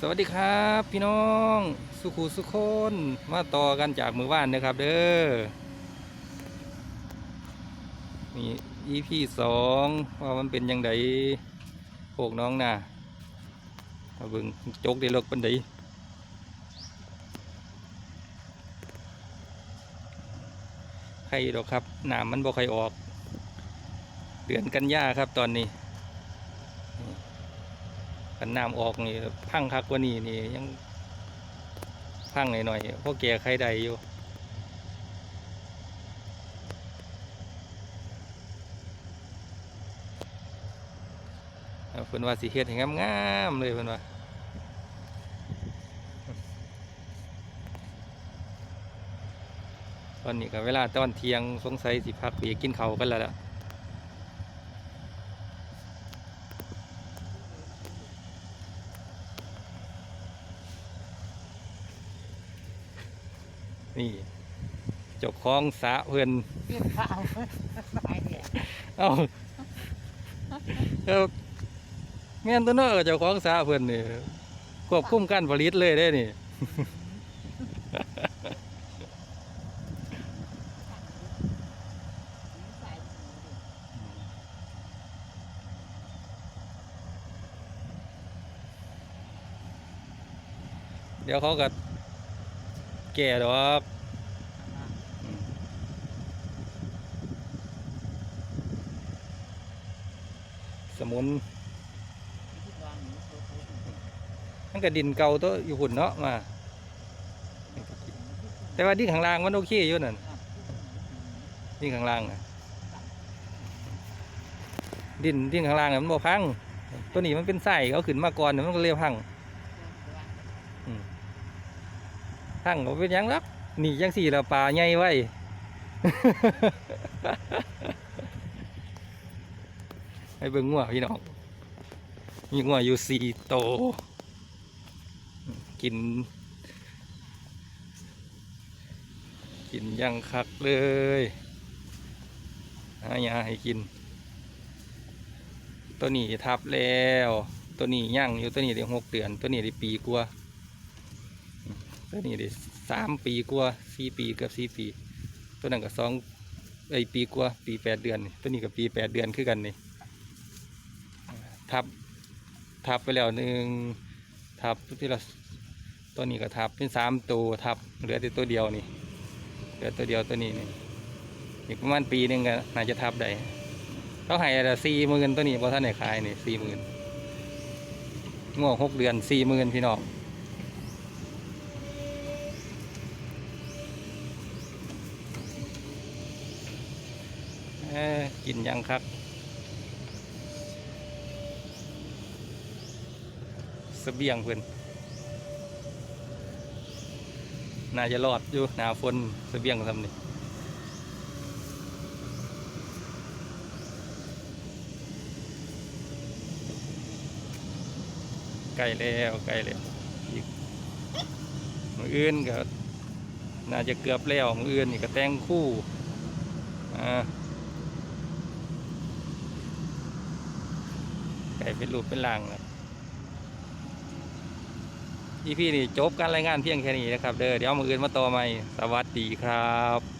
สวัสดีครับพี่น้องสุขุสุคนมาต่อกันจากมือว่านนะครับเด้อนี่ EP สองว่ามันเป็นยังไงพวกน้องน่ะมาบิ่งโจกได้ลกปันไดใครดอกครับหนามมันบ่ใครออก เดือนกันยาครับตอนนี้ กันน้ำออกนี่พังคักกว่านี้นี่ยังพังหน่อยๆพราะแก่ใครใดอยู่เพิ่นว่าสิเฮ็ดให้งามๆเลยเพิ่นว่าตอนนี้ก็เวลาตอนเที่ยงสงสัยสิพักเบรกกินเขากันแล้วล่ะ นี่เจ้าของสระเพื่อนกินข้าวไปเนี่ยเอ้าเออแม่นตัวเนอะเจ้าของสระเพื่อนนี่ควบคุมการผลิตเลยได้นี่เดี๋ยวเขาก็ แก่ดอกสมุนมันก็ดินเก่าตัวอยู่หุ่นเนาะมา แต่ว่าดิ้งข้างล่างมันโอเคอยู่นั่นดิ้งข้างล่างนะดินดิ้งข้างล่างน่ะมันบ่พัง ตัวนี้มันเป็นไส้เอาขึ้นมาก่อนน่ะมันก็เลยพัง ทั้งเป็นยังหรักนี่ยังสี่ละปลาใหญ่ไว้ให้เบิ่งงัวพี่น้องมีงัวอยู่สี่โต กิน กินยังคักเลยหายาให้กิน ตัวนี้ทับแล้ว ตัวนี้ย่างอยู่ตัวนี้ได้หกเดือน ตัวนี้ได้ปีกว่า ตัวนี้ด้สามปีกว่าสี่ปีเกือบสี่ปี ตัวนั้นก็สองไอปีกว่าปีแปดเดือน ตัวนี้ก็ปีแปดเดือนคือกันนี่ทับทับไปแล้วหนึ่งทับที่เราตัวนี้ก็ทับเป็นสามตัวทับเหลือแต่ตัวเดียวนี่เหลือตัวเดียวตัวนี้นี่อีกประมาณปีหนึ่งก็น่าจะทับได้เขาให้ละสี่หมื่นตัวนี้พอท่านไหนขายนี่สี่หมื่นง่วงหกเดือนสี่หมื่นพี่น้อง เอ้อ กินยังครับ เสบียงเพื่อนน่าจะรอดอยู่หนาฝนเสบียงทำนี่ใกล้แล้วใกล้แล้วอีกมืออื่นก็น่าจะเกือบแล้วมืออื่นนี่ก็แต่งคู่อ่า ไก่เป็นรูปเป็นลางครับอีพี่นี่จบการรายงานเพียงแค่นี้นะครับ เด้อเดี๋ยวมืออื่นมาต่อใหม่ สวัสดีครับ